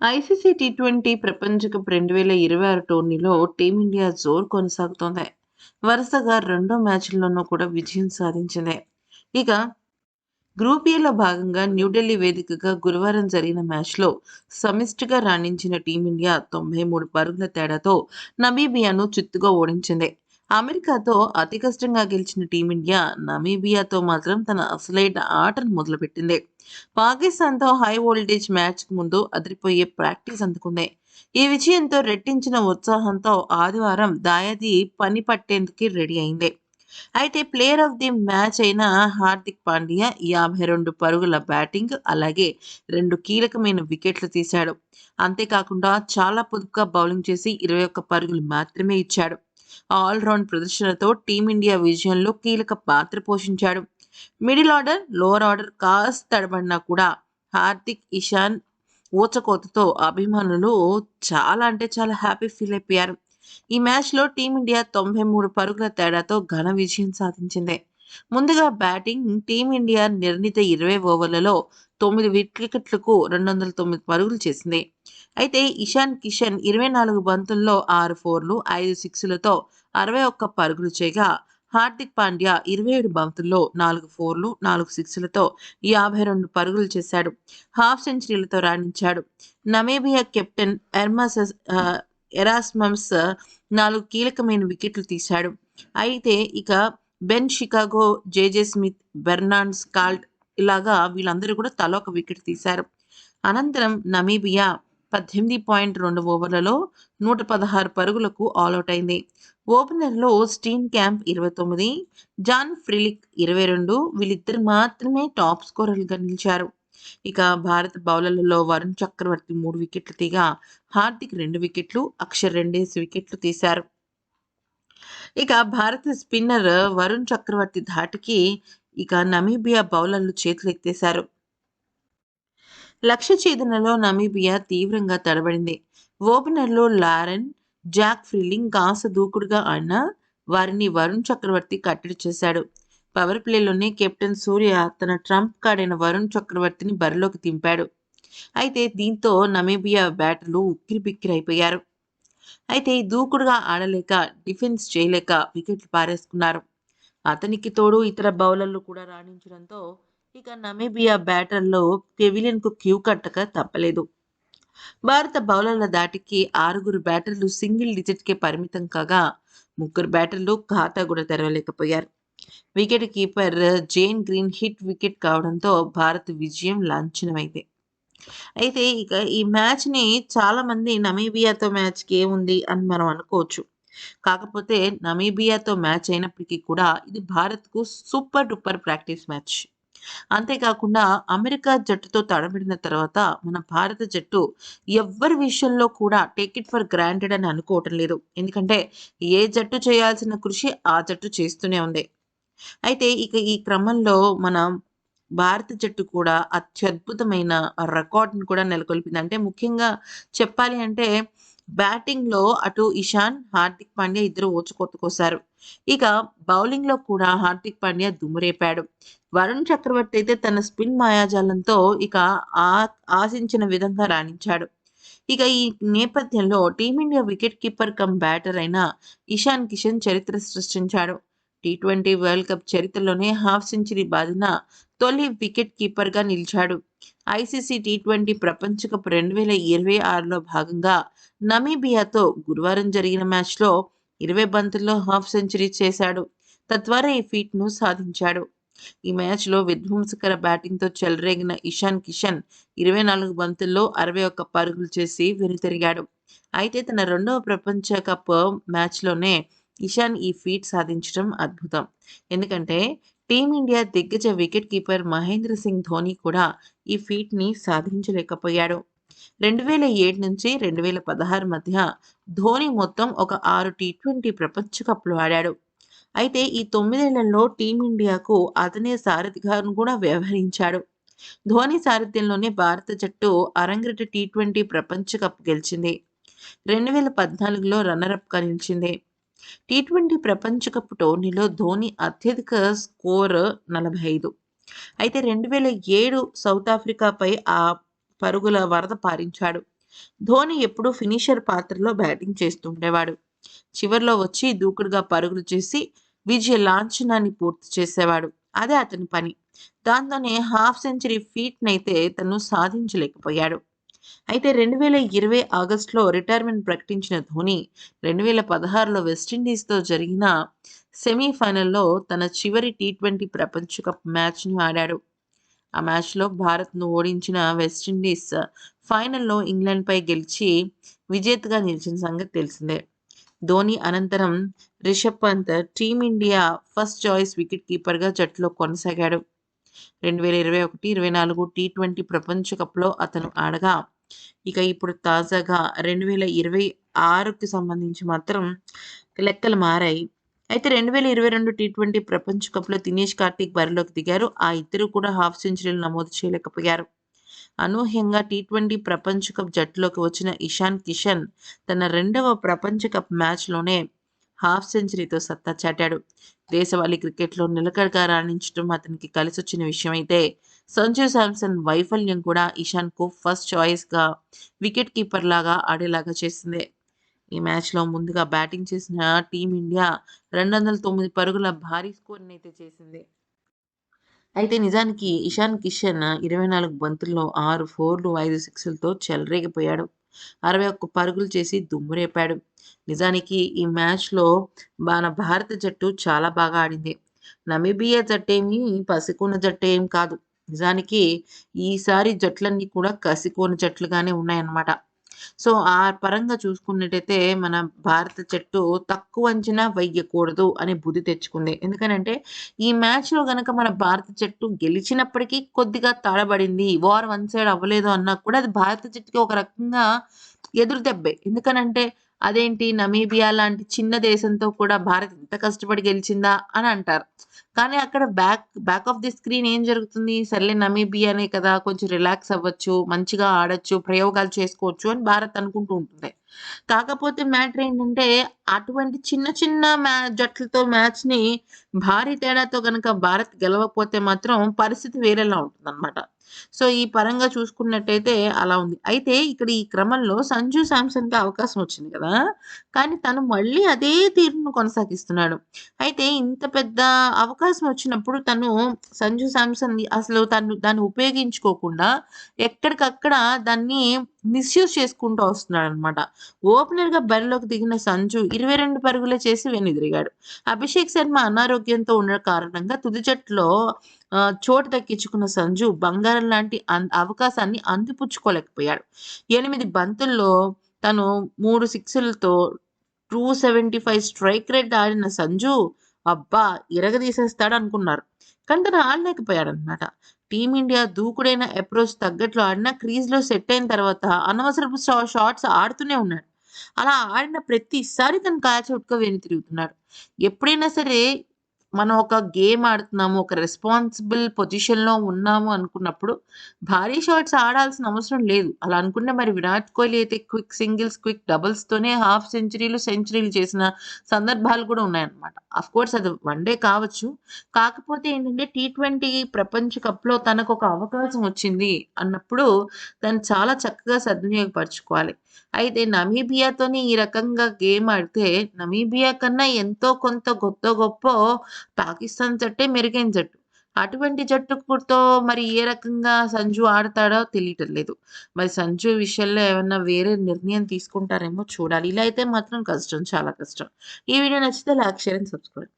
ICC T twenty ప్రపంచ cup రెండు వేల ఇరవై ఆరు టోర్నీలో టీమిండియా జోరు కొనసాగుతోంది. వరుసగా రెండో మ్యాచ్ల్లోనూ కూడా విజయం సాధించింది. ఇక గ్రూప్ ఏలో భాగంగా న్యూఢిల్లీ వేదికగా గురువారం జరిగిన మ్యాచ్లో సమిష్టిగా రాణించిన టీమిండియా తొంభై మూడు పరుగుల తేడాతో నమీబియాను చిత్తుగా ఓడించింది. అమెరికాతో అతి కష్టంగా గెలిచిన టీమిండియా నమీబియాతో మాత్రం తన అసలైన ఆటను మొదలుపెట్టింది. పాకిస్తాన్తో హై వోల్టేజ్ మ్యాచ్కు ముందు అదిరిపోయే ప్రాక్టీస్ అందుకుంది. ఈ విజయంతో రెట్టించిన ఉత్సాహంతో ఆదివారం దాయాది పని పట్టేందుకు రెడీ అయింది. అయితే ప్లేయర్ ఆఫ్ ది మ్యాచ్ అయిన హార్దిక్ పాండ్యా యాభై రెండు పరుగుల బ్యాటింగ్ అలాగే రెండు కీలకమైన వికెట్లు తీశాడు. అంతేకాకుండా చాలా పొదుపుగా బౌలింగ్ చేసి ఇరవై ఒక్క పరుగులు మాత్రమే ఇచ్చాడు. ఆల్రౌండ్ ప్రదర్శనతో టీమిండియా విజయంలో కీలక పాత్ర పోషించాడు. మిడిల్ ఆర్డర్ లోవర్ ఆర్డర్ కాస్త తడబడినా కూడా హార్దిక్ ఇషాన్ ఊచకోతతో అభిమానులు చాలా అంటే చాలా హ్యాపీ ఫీల్ అయిపోయారు. ఈ మ్యాచ్లో టీమిండియా తొంభై మూడు పరుగుల తేడాతో ఘన విజయం సాధించింది. ముందుగా బ్యాటింగ్ టీమిండియా నిర్ణీత ఇరవై ఓవర్లలో తొమ్మిది వికెట్లకు రెండు వందల తొమ్మిది పరుగులు చేసింది. అయితే ఇషాన్ కిషన్ ఇరవై నాలుగు బంతుల్లో ఆరు ఫోర్లు ఐదు సిక్స్లతో అరవై ఒక్క పరుగులు చేయగా హార్దిక్ పాండ్యా ఇరవై ఏడు బంతుల్లో నాలుగు ఫోర్లు నాలుగు సిక్స్లతో యాభై రెండు పరుగులు చేశాడు. హాఫ్ సెంచరీలతో రాణించాడు. నమేబియా కెప్టెన్ ఎర్మాస్ ఎరాస్మమ్స్ నాలుగు కీలకమైన వికెట్లు తీశాడు. అయితే ఇక Ben Shikongo JJ Smit Bernard Scholtz ఇలాగా వీళ్ళందరూ కూడా తల ఒక వికెట్ తీశారు. అనంతరం నమీబియా పద్దెనిమిది పాయింట్ రెండు ఓవర్లలో నూట పదహారు పరుగులకు ఆల్అవుట్ అయింది. ఓపెనర్లో స్టీన్ క్యాంప్ ఇరవై తొమ్మిది జాన్ ఫ్రిలిక్ ఇరవై రెండు వీళ్ళిద్దరు మాత్రమే టాప్ స్కోరర్లుగా నిలిచారు. ఇక భారత బౌలర్లలో వరుణ్ చక్రవర్తి మూడు వికెట్లు తీగా హార్దిక్ రెండు వికెట్లు అక్షర్ రెండేసి వికెట్లు తీశారు. ఇక భారత స్పిన్నర్ వరుణ్ చక్రవర్తి ధాటికి ఇక నమీబియా బౌలర్లు చేతులెత్తేశారు లక్ష్య ఛేదనలో నమీబియా తీవ్రంగా తడబడింది. ఓపెనర్లో లారెన్ జాక్ ఫ్రిల్లింగ్ కాస్త దూకుడుగా ఆడిన వారిని వరుణ్ చక్రవర్తి కట్టడి చేశాడు. పవర్ ప్లేలోనే కెప్టెన్ సూర్య తన ట్రంప్ కాడైన వరుణ్ చక్రవర్తిని బరిలోకి దింపాడు. అయితే దీంతో నమీబియా బ్యాటర్లు ఉక్కిరిబిక్కిరైపోయారు అయితే దూకుడుగా ఆడలేక డిఫెన్స్ చేయలేక వికెట్లు పారేసుకున్నారు. అతనికి తోడు ఇతర బౌలర్లు కూడా రాణించడంతో ఇక నమీబియా బ్యాటర్లో పెవిలియన్కు క్యూ కట్టక తప్పలేదు. భారత బౌలర్ల దాటికి ఆరుగురు బ్యాటర్లు సింగిల్ డిజిట్కే పరిమితం కాగా ముగ్గురు బ్యాటర్లు ఖాతా కూడా తెరవలేకపోయారు. Wicket keeper Zane Green hit wicket కావడంతో భారత్ విజయం లాంఛనమైంది. అయితే ఇక ఈ మ్యాచ్ని చాలామంది నమీబియాతో మ్యాచ్కి ఏముంది అని మనం అనుకోవచ్చు. కాకపోతే నమీబియాతో మ్యాచ్ అయినప్పటికీ కూడా ఇది భారత్కు సూపర్ డూపర్ ప్రాక్టీస్ మ్యాచ్. అంతేకాకుండా అమెరికా జట్టుతో తడబడిన తర్వాత మన భారత జట్టు ఎవ్వరి విషయంలో కూడా టేక్ ఇట్ ఫర్ గ్రాంటెడ్ అని అనుకోవటం లేదు. ఎందుకంటే ఏ జట్టు చేయాల్సిన కృషి ఆ జట్టు చేస్తూనే ఉంది. అయితే ఇక ఈ క్రమంలో మన భారత జట్టు కూడా అత్యద్భుతమైన రికార్డ్ని కూడా నెలకొల్పింది. అంటే ముఖ్యంగా చెప్పాలి అంటే బ్యాటింగ్లో అటు ఇషాన్ హార్దిక్ పాండ్యా ఇద్దరు ఓచుకొత్తుకోసారు ఇక బౌలింగ్లో కూడా హార్దిక్ పాండ్యా దుమ్మురేపాడు. వరుణ్ చక్రవర్తి అయితే తన స్పిన్ మాయాజాలంతో ఇక ఆ ఆశించిన విధంగా రాణించాడు. ఇక ఈ నేపథ్యంలో Team India wicket keeper cum batter అయిన ఇషాన్ కిషన్ చరిత్ర సృష్టించాడు. టీ ట్వంటీ వరల్డ్ కప్ చరిత్రలోనే హాఫ్ సెంచరీ బాధిన తొలి వికెట్ కీపర్గా నిలిచాడు. ఐసీసీ టీ ట్వంటీ ప్రపంచ కప్ రెండు వేల ఇరవై ఆరులో భాగంగా నమీబియాతో గురువారం జరిగిన మ్యాచ్లో ఇరవై బంతుల్లో హాఫ్ సెంచరీ చేశాడు. తద్వారా ఈ ఫీట్ను సాధించాడు. ఈ మ్యాచ్లో విధ్వంసకర బ్యాటింగ్తో చెలరేగిన ఇషాన్ కిషన్ ఇరవై నాలుగు బంతుల్లో అరవై ఒక్క పరుగులు చేసి వెనుతిరిగాడు. అయితే తన రెండవ ప్రపంచ కప్ మ్యాచ్లోనే ఇషాన్ ఈ ఫీట్ సాధించడం అద్భుతం. ఎందుకంటే టీమిండియా దిగ్గజ వికెట్ కీపర్ మహేంద్ర సింగ్ ధోని కూడా ఈ ఫీట్ని సాధించలేకపోయాడు. రెండు వేల ఏడు నుంచి రెండు వేల పదహారు మధ్య ధోని మొత్తం ఒక ఆరు టీ ట్వంటీ ప్రపంచ కప్లు ఆడాడు. అయితే ఈ తొమ్మిదేళ్ళలో టీమిండియాకు అతనే సారథిగా కూడా వ్యవహరించాడు. ధోని సారథ్యంలోనే భారత జట్టు అరంగట టీ ట్వంటీ ప్రపంచ కప్ గెలిచింది. రెండు వేల పద్నాలుగులో రన్నరప్గా నిలిచింది. టీ ట్వంటీ ప్రపంచ కప్ టోర్నీలో ధోని అత్యధిక స్కోర్ నలభై ఐదు. అయితే రెండు వేల ఏడు సౌత్ ఆఫ్రికాపై ఆ పరుగుల వరద పారించాడు. ధోని ఎప్పుడూ ఫినిషర్ పాత్రలో బ్యాటింగ్ చేస్తుండేవాడు చివర్లో వచ్చి దూకుడుగా పరుగులు చేసి విజయ లాంఛనాన్ని పూర్తి చేసేవాడు. అదే అతని పని. దాంతోనే హాఫ్ సెంచరీ ఫీట్నైతే తను సాధించలేకపోయాడు. అయితే రెండు వేల ఇరవై ఆగస్టులో రిటైర్మెంట్ ప్రకటించిన ధోని రెండు వేల పదహారులో వెస్టిండీస్తో జరిగిన సెమీఫైనల్లో తన చివరి టీ ట్వంటీ ప్రపంచ కప్ మ్యాచ్ను ఆడాడు. ఆ మ్యాచ్లో భారత్ను ఓడించిన వెస్టిండీస్ ఫైనల్లో ఇంగ్లాండ్పై గెలిచి విజేతగా నిలిచిన సంగతి తెలిసిందే. ధోని అనంతరం Rishabh Pant Team India first choice wicket కీపర్గా జట్టులో కొనసాగాడు. రెండు వేల ఇరవై ఒకటి ఇరవై నాలుగు టీ ట్వంటీ ప్రపంచ కప్లో అతను ఆడగా ఇక ఇప్పుడు తాజాగా రెండు వేల ఇరవై ఆరుకి సంబంధించి మాత్రం లెక్కలు మారాయి. అయితే రెండు వేల ఇరవై రెండు టీ ట్వంటీ ప్రపంచ కప్లో దినేష్ కార్తీక్ బరిలోకి దిగారు. ఆ ఇద్దరు కూడా హాఫ్ సెంచరీలు నమోదు చేయలేకపోయారు. అనూహ్యంగా టీ ట్వంటీ ప్రపంచ కప్ జట్టులోకి వచ్చిన ఇషాన్ కిషన్ తన రెండవ ప్రపంచ కప్ మ్యాచ్లోనే హాఫ్ సెంచరీతో సత్తా చాటాడు. దేశవాళీ క్రికెట్లో నిలకడగా రాణించడం అతనికి కలిసొచ్చిన విషయం అయితే సంజు శాంసన్ వైఫల్యం కూడా ఇషాన్కు ఫస్ట్ చాయిస్గా వికెట్ కీపర్ లాగా ఆడేలాగా చేసింది. ఈ మ్యాచ్లో ముందుగా బ్యాటింగ్ చేసిన టీమిండియా రెండు వందల తొమ్మిది పరుగుల భారీ స్కోర్ని అయితే చేసింది. అయితే నిజానికి ఇషాన్ కిషన్ ఇరవై నాలుగు బంతుల్లో ఆరు ఫోర్లు ఐదు సిక్స్లతో చెలరేగిపోయాడు. అరవై ఒక్క పరుగులు చేసి దుమ్మురేపాడు నిజానికి ఈ మ్యాచ్లో మన భారత జట్టు చాలా బాగా ఆడింది. నమీబియా జట్టేమి పసికొన్న జట్టు ఏం కాదు. నిజానికి ఈసారి జట్లన్నీ కూడా కసికోని జట్లుగానే ఉన్నాయన్నమాట. సో ఆ పరంగా చూసుకున్నట్టయితే మన భారత జట్టు తక్కువ అంచనా వెయ్యకూడదు అని బుద్ధి తెచ్చుకుంది. ఎందుకనంటే ఈ మ్యాచ్లో గనక మన భారత జట్టు గెలిచినప్పటికీ కొద్దిగా తడబడింది వార్ వన్ సైడ్ అవ్వలేదు అన్నా కూడా అది భారత జట్టుకి ఒక రకంగా ఎదురు దెబ్బే. ఎందుకనంటే అదేంటి నమీబియా లాంటి చిన్న దేశంతో కూడా భారత్ ఇంత కష్టపడి గెలిచిందా అని అంటారు. కానీ అక్కడ back back of the screen ఏం జరుగుతుంది? సర్లే నమీబియానే కదా కొంచెం రిలాక్స్ అవ్వచ్చు మంచిగా ఆడొచ్చు ప్రయోగాలు చేసుకోవచ్చు అని భారత్ అనుకుంటూ ఉంటుంది. కాకపోతే మ్యాటర్ ఏంటంటే అటువంటి చిన్న చిన్న మ్యా జట్లతో మ్యాచ్ని భారీ తేడాతో కనుక భారత్ గెలవకపోతే మాత్రం పరిస్థితి వేరేలా ఉంటుందన్నమాట. సో ఈ పరంగా చూసుకున్నట్టయితే అలా ఉంది. అయితే ఇక్కడ ఈ క్రమంలో సంజు శాంసన్కి అవకాశం వచ్చింది కదా? కానీ తను మళ్ళీ అదే తీరును కొనసాగిస్తున్నాడు. అయితే ఇంత పెద్ద అవకాశం వచ్చినప్పుడు తను సంజు శాంసన్ అసలు తను దాన్ని ఉపయోగించుకోకుండా ఎక్కడికక్కడ దాన్ని మిస్యూజ్ చేసుకుంటూ వస్తున్నాడు అనమాట ఓపెనర్గా బరిలోకి దిగిన సంజు ఇరవై రెండు పరుగులే చేసి వెనుదిరిగాడు. అభిషేక్ శర్మ అనారోగ్యంతో ఉన్న కారణంగా తుది జట్టులో చోటు దక్కించుకున్న సంజు బంగారం లాంటి అవకాశాన్ని అందిపుచ్చుకోలేకపోయాడు. ఎనిమిది బంతుల్లో తను మూడు సిక్స్లతో two seventy five strike rate ఆడిన సంజు అబ్బా ఇరగదీసేస్తాడు అనుకున్నారు కానీ తను ఆడలేకపోయాడనమాట టీమిండియా దూకుడైన అప్రోచ్ తగ్గట్లు ఆడినా క్రీజ్లో సెట్ అయిన తర్వాత అనవసరపు షాట్స్ ఆడుతూనే ఉన్నాడు. అలా ఆడిన ప్రతిసారి తను క్యాచ్ అవుట్గా వెను తిరుగుతున్నాడు. ఎప్పుడైనా సరే మనం ఒక గేమ్ ఆడుతున్నాము ఒక రెస్పాన్సిబుల్ పొజిషన్లో ఉన్నాము అనుకున్నప్పుడు భారీ షాట్స్ ఆడాల్సిన అవసరం లేదు. అలా అనుకుంటే మరి విరాట్ కోహ్లీ అయితే క్విక్ సింగిల్స్ క్విక్ డబుల్స్తోనే హాఫ్ సెంచరీలు సెంచరీలు చేసిన సందర్భాలు కూడా ఉన్నాయన్నమాట. అఫ్ కోర్స్ అది వన్ డే కావచ్చు. కాకపోతే ఏంటంటే టీ ట్వంటీ ప్రపంచ కప్లో తనకు ఒక అవకాశం వచ్చింది అన్నప్పుడు దాన్ని చాలా చక్కగా సద్వినియోగపరచుకోవాలి. అయితే నమీబియాతోని ఈ రకంగా గేమ్ ఆడితే నమీబియా కన్నా ఎంతో కొంత గొప్ప గొప్ప పాకిస్తాన్ జట్టే మెరుగైన జట్టు. అటువంటి జట్టుతో మరి ఏ రకంగా సంజు ఆడతాడో తెలియటం లేదు. మరి సంజు విషయంలో ఏమన్నా వేరే నిర్ణయం తీసుకుంటారేమో చూడాలి. ఇలా అయితే మాత్రం కష్టం చాలా కష్టం. ఈ వీడియో నచ్చితే లైక్ షేర్ అండ్ సబ్స్క్రైబ్.